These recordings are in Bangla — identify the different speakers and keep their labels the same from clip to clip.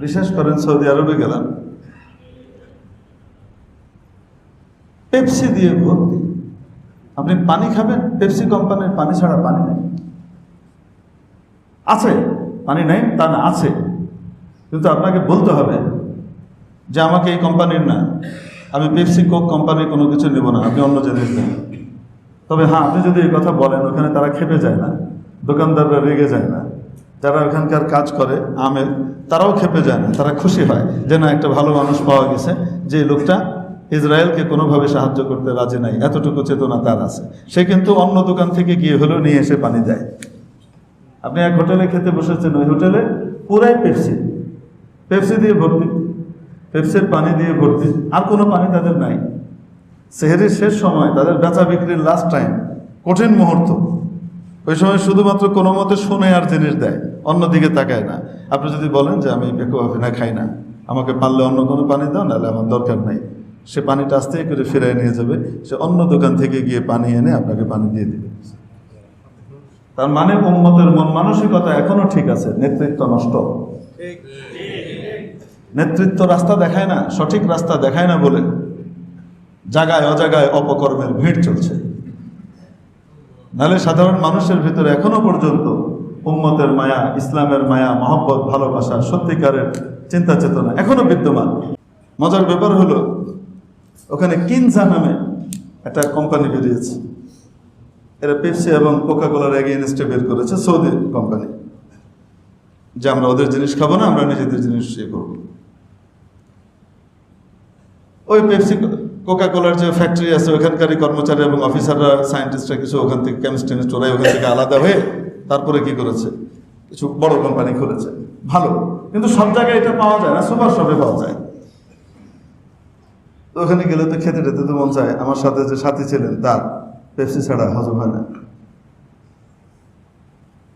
Speaker 1: বিশ্বাস করেন সৌদি আরবে গেলাম। পেপসি দিয়ে ভর্তি। আপনি পানি খাবেন? পেপসি কোম্পানির পানি ছাড়া পানি নেই। আছে, পানি নেই, তা না, আছে। কিন্তু আপনাকে বলতে হবে যে আমাকে এই কোম্পানির না, আমি পেপসি, কোক কোম্পানির কোনো কিছু নেব না, আপনি অন্য জিনিস দেন তবে হ্যাঁ আপনি যদি এই কথা বলেন, ওখানে তারা খেপে যায় না, দোকানদাররা রেগে যায় না। যারা ওখানকার কাজ করে, আমের, তারাও খেপে যায় না, তারা খুশি হয় যে না, একটা ভালো মানুষ পাওয়া গেছে, যে লোকটা ইসরায়েলকে কোনোভাবে সাহায্য করতে রাজি নাই, এতটুকু চেতনা তার আছে। সে কিন্তু অন্য দোকান থেকে গিয়ে হলেও নিয়ে এসে পানি দেয়। আপনি এক হোটেলে খেতে বসেছেন, ওই হোটেলে পুরাই পেপসি। পেপসি দিয়ে ভর্তি। পেপসির পানি দিয়ে ভর্তি। আর কোনো পানি তাদের নাই। সেহেরির শেষ সময়, তাদের বেচা বিক্রির লাস্ট টাইম কঠিন মুহূর্ত। ওই সময় শুধুমাত্র কোনো মতে শুনে আর জিনিস দেয়, অন্যদিকে তাকায় না। আপনি যদি বলেন যে আমি পেকো না খাই না, আমাকে পারলে অন্য কোনো পানি দাও, নাহলে আমার দরকার নাই। সে পানিটা আস্তে করে ফিরিয়ে নিয়ে যাবে, সে অন্য দোকান থেকে গিয়ে পানি এনে আপনাকে পানি দিয়ে দেবে। তার মানে উম্মতের মন মানসিকতা এখনও ঠিক আছে, নেতৃত্ব নষ্ট। নেতৃত্ব রাস্তা দেখায় না, সঠিক রাস্তা দেখায় না বলে জাগায় অজাগায় অপকর্মের ভিড় চলছে। নাহলে সাধারণ মানুষের ভিতরে এখনও পর্যন্ত উম্মতের মায়া, ইসলামের মায়া, মহব্বত, ভালোবাসা, সত্যিকারের চিন্তা চেতনা এখনও বিদ্যমান। মজার ব্যাপার হলো, ওখানে কিনজা নামে একটা কোম্পানি বেরিয়েছে। এরা পেপসি এবং কোকা কোলার এগেনস্টে বের করেছে, সৌদি কোম্পানি যে আমরা ওদের জিনিস খাব না, আমরা নিজেদের জিনিস ইয়ে ওই পেপসি কোকা কোলার যে ফ্যাক্টরি আছে, ওখানকারই কর্মচারী এবং অফিসাররা সায়েন্টিস্টরা কিছু ওখান থেকে কেমিস্ট টেমিস্ট ওরাই ওখান থেকে আলাদা হয়ে তারপরে কি করেছে? কিছু বড় কোম্পানি খুলেছে। ভালো। কিন্তু সব জায়গায় এটা পাওয়া যায় না, সুপার শপে পাওয়া যায়। তো ওখানে গেলে তো খেতে টেতে তো মন চায়। আমার সাথে যে সাথী ছিলেন, তার পেপসি ছাড়া হজম হয় না।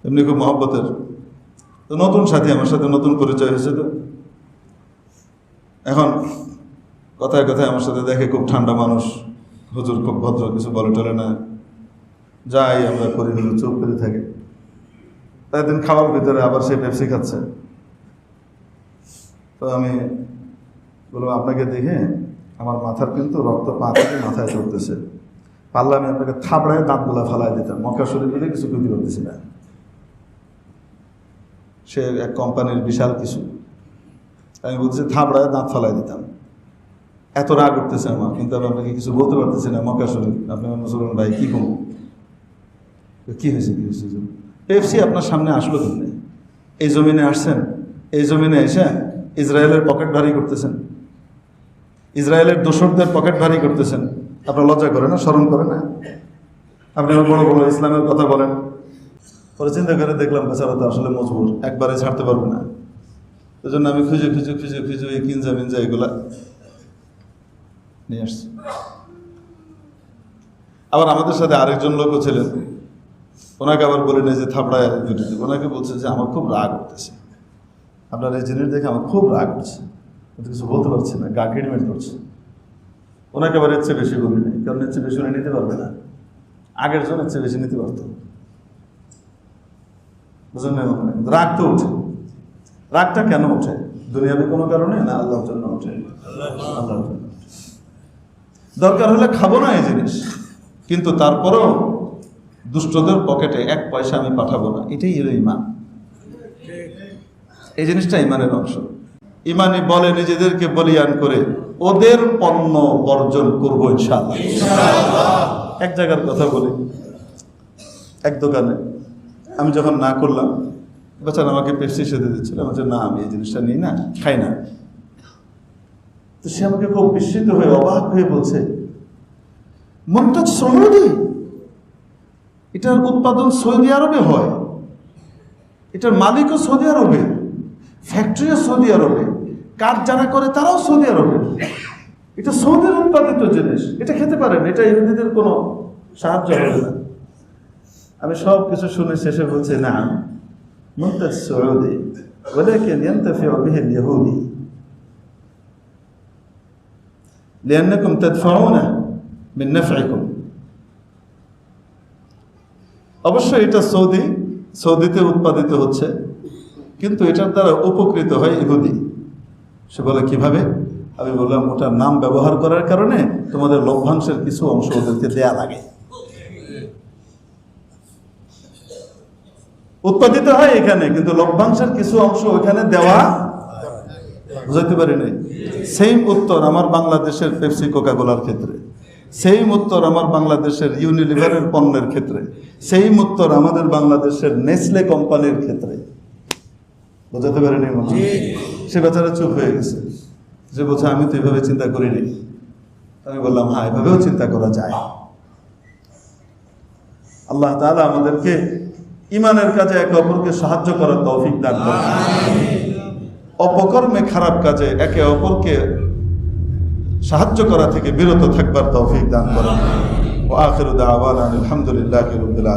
Speaker 1: এমনি খুব মহব্বতের। তো নতুন সাথী, আমার সাথে নতুন পরিচয় হয়েছে তো। এখন কথায় কথায় আমার সাথে দেখে খুব ঠান্ডা মানুষ, হুজুর খুব ভদ্র, কিছু বলে টলে না। যাই, আমরা করি হলো চুপ করে থাকি। তাই দিন খাওয়ার ভিতরে আবার সে পেপসি খাচ্ছে। তো আমি বললাম, আপনাকে দেখে আমার মাথার কিন্তু রক্ত পা থেকে মাথায় চলতেছে পারলে আমি আপনাকে থাবড়ায় দাঁতগুলা ফালাই দিতাম। মক্কা শরীর কিছু ক্ষতি করতেছি না। সে এক কোম্পানির বিশাল কিছু। আমি বলছি থাবড়ায় দাঁত ফালাই দিতাম। এত রাগ উঠতেছে আমার, কিন্তু আমি আপনাকে কিছু বলতে পারতেছি না, মক্কা শরীর আপনি আমার মুসলমান ভাই, কী করব? কী হয়েছে কী হয়েছে? পেপসি আপনার সামনে আসলো কিন্তু এই জমিনে আসছেন, এই জমিনে এসে ইসরায়েলের পকেট ভারী করতেছেন। ইসরায়েলের দোসরদের পকেট ভারী করতেছেন। আপনার লজ্জা করে না, স্মরণ করে না? আপনি আমার বড় বড় ইসলামের কথা বলেন। পরে চিন্তা করে দেখলাম বেচারা তো আসলে মজবুর, একবারে ছাড়তে পারবে না। ওই জন্য আমি খুঁজে খুঁজে খুঁজে খুঁজে এই কিনজা মিনজা এগুলা নিয়ে আসছে। আবার আমাদের সাথে আরেকজন লোকও ছিলেন। ওনাকে আবার বলে নিয়ে যে থাপড়ায় দুটি ওনাকে বলছে যে আমার খুব রাগ উঠতেছে আপনার এই জিনিস দেখে আমার খুব রাগ উঠছে কিছু বলতে পারছি না, গা কিডমেট করছে। ওনাকে আবার চেয়ে বেশি বলি নাই, কারণ চেয়ে বেশি নিতে পারবে না। আগের জন এর চেয়ে বেশি নিতে পারতো। বুঝলেন রাগ তো উঠে রাগটা কেন ওঠে? দুনিয়াবি কোনো কারণে না আল্লাহর জন্য ওঠে? আল্লাহর জন্য। দরকার হলে খাব না এই জিনিস। কিন্তু তারপরেও দুষ্টদের পকেটে এক পয়সা আমি পাঠাবো না। এটাই হলো ইমান। এই জিনিসটা ইমানের অংশ। ইমানি বলে নিজেদেরকে বলিয়ান করে ওদের পণ্য বর্জন করব ইনশাআল্লাহ। এক জায়গার কথা বলি এক দোকানে। আমি যখন না করলাম বেচারা আমাকে পেপসি সেদে দিচ্ছিল। আমি বলছি, না আমি এই জিনিসটা নিই না খাই না। তো সে আমাকে খুব বিস্মিত হয়ে অবাক হয়ে বলছে মনটা সৌদি এটার উৎপাদন সৌদি আরবে হয় এটার মালিকও সৌদি আরবে ফ্যাক্টরিও সৌদি আরবে কাজ যারা করে তারাও সৌদি আরবে এটা সৌদির উৎপাদিত জিনিস এটা খেতে পারেন এটা ইহুদিদের কোনো সাহায্য হবে না আমি সব কিছু শুনে শেষে বলছি না মনটা সৌদি ولكن ينتفع به اليهودي لأنكم تدفعون من نفعكم অবশ্যই এটা সৌদি সৌদিতে উৎপাদিত হচ্ছে কিন্তু এটার দ্বারা উপকৃত হয় ইহুদি সে বলে কিভাবে আমি বললাম ওটার নাম ব্যবহার করার কারণে তোমাদের লভ্যাংশের কিছু অংশ ওদেরকে দেয়া লাগে উৎপাদিত হয় এখানে কিন্তু লভ্যাংশের কিছু অংশ ওখানে দেওয়া বুঝাইতে পারি নাই সেম উত্তর আমার বাংলাদেশের পেপসি কোকা কোলার ক্ষেত্রে। সেম উত্তর আমার বাংলাদেশের ইউনিলিভারের পণ্যের ক্ষেত্রে। সেম উত্তর আমাদের বাংলাদেশের নেসলে কোম্পানির ক্ষেত্রে। বোঝাতে পারিনি মনে সে বেচারা চুপ হয়ে গেছে। যে বলছে আমি তো এভাবে চিন্তা করিনি। আমি বললাম হ্যাঁ এভাবেও চিন্তা করা যায়। আল্লাহ তাআলা আমাদেরকে ইমানের কাজে একে অপরকে সাহায্য করার তৌফিক দান করেন। অপকর্মে খারাপ কাজে একে অপরকে সাহায্য করা থেকে বিরত থাকবার তৌফিক দান করা ও আখিরু দাওয়ানা আলহামদুলিল্লাহ